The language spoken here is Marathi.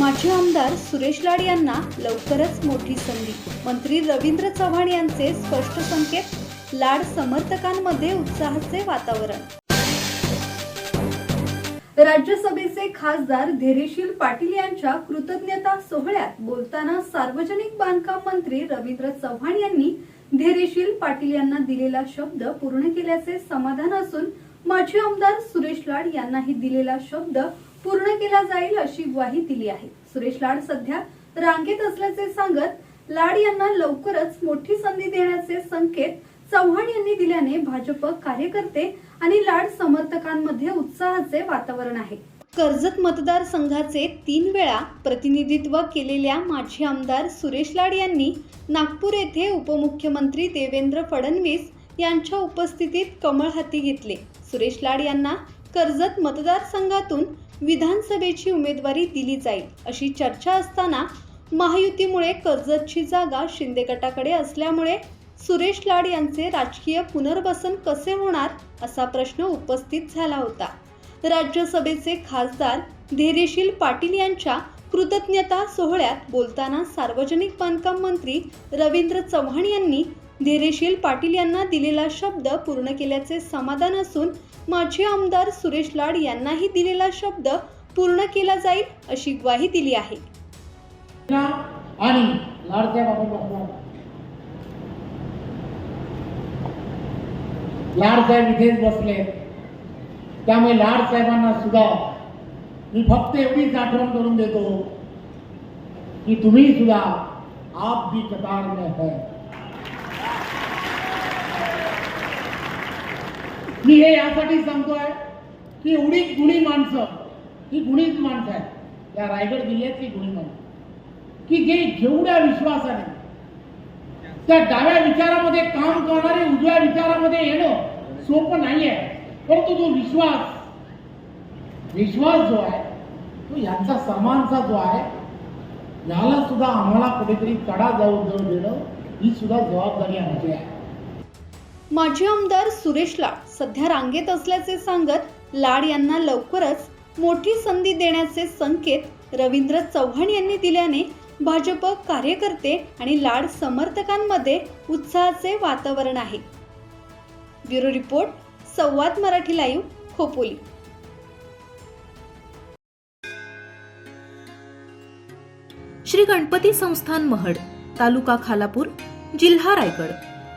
माजी आमदार सुरेश लाड यांना लवकरच मोठी संधी. मंत्री रवींद्र चव्हाण यांचे स्पष्ट संकेत लाड समर्थकांमध्ये उत्साहाचे वातावरण. राज्यसभेचे खासदार धैर्यशील पाटील यांच्या कृतज्ञता सोहळ्यात बोलताना सार्वजनिक बांधकाम मंत्री रवींद्र चव्हाण यांनी धैर्यशील पाटील यांना दिलेला शब्द पूर्ण केल्याचे समाधान असून माजी आमदार सुरेश लाड यांनाही दिलेला शब्द पूर्ण केला जाईल अशी ग्वाही दिली आहे. सुरेश लाड सध्या रांगेत असल्याचे सांगत लाड यांना लवकरच मोठी संधी देण्याचे संकेत चव्हाण यांनी दिल्याने भाजप कार्यकर्ते आणि लाड समर्थकांमध्ये उत्साहाचे वातावरण आहे. कर्जत मतदारसंघाचे तीन वेळा प्रतिनिधित्व केलेल्या माजी आमदार सुरेश लाड यांनी नागपूर येथे उपमुख्यमंत्री देवेंद्र फडणवीस यांच्या उपस्थितीत कमळ हाती घेतले. सुरेश लाड यांना कर्जत मतदारसंघातून विधानसभेची उमेदवारी दिली जाईल अशी चर्चा असताना महायुतीमुळे कर्जतची जागा शिंदे गटाकडे असल्यामुळे सुरेश लाड यांचे राजकीय पुनर्वसन कसे होणार असा प्रश्न उपस्थित झाला होता. राज्यसभेचे खासदार धैर्यशील पाटील यांच्या कृतज्ञता सोहळ्यात बोलताना सार्वजनिक बांधकाम मंत्री रवींद्र चव्हाण यांनी धैर्यशील पाटील यांना दिलेला शब्द पूर्ण केल्याचे समाधान असून माजी आमदार सुरेश लाड यांनाही दिलेला शब्द पूर्ण केला जाईल अशी ग्वाही दिली आहे. आणि लाडसाहेब इथेच बसले. त्यामुळे लाडसाहेबांना सुद्धा मी फक्त एवढीच आठवण करून देतो की तुम्ही सुद्धा आप भी कतार में है मी हे यासाठी सांगतोय की एवढी गुणी माणसं ही गुणीच माणसं आहेत. या रायगड जिल्ह्यातली गुणी माणसं. की जे जेवढ्या विश्वासाने त्या डाव्या विचारामध्ये काम करणारे उजव्या विचारामध्ये येणं सोपं नाही आहे परंतु जो विश्वास विश्वास जो आहे तो यांचा सर्वांचा जो आहे याला सुद्धा आम्हाला कुठेतरी तडा जाऊ देणं ही सुद्धा जबाबदारी आमची आहे. माजी आमदार सुरेश लाड सध्या रांगेत असल्याचे सांगत लाड यांना लवकरच मोठी संधी देण्याचे संकेत रवींद्र चव्हाण यांनी दिल्याने भाजप कार्यकर्ते आणि लाड समर्थकांमध्ये उत्साहाचे वातावरण आहे. Bureau report Samvad Marathi live Khopoli. Shri Ganpati Sansthan Mahad taluka Khalapur जिल्हा रायगड.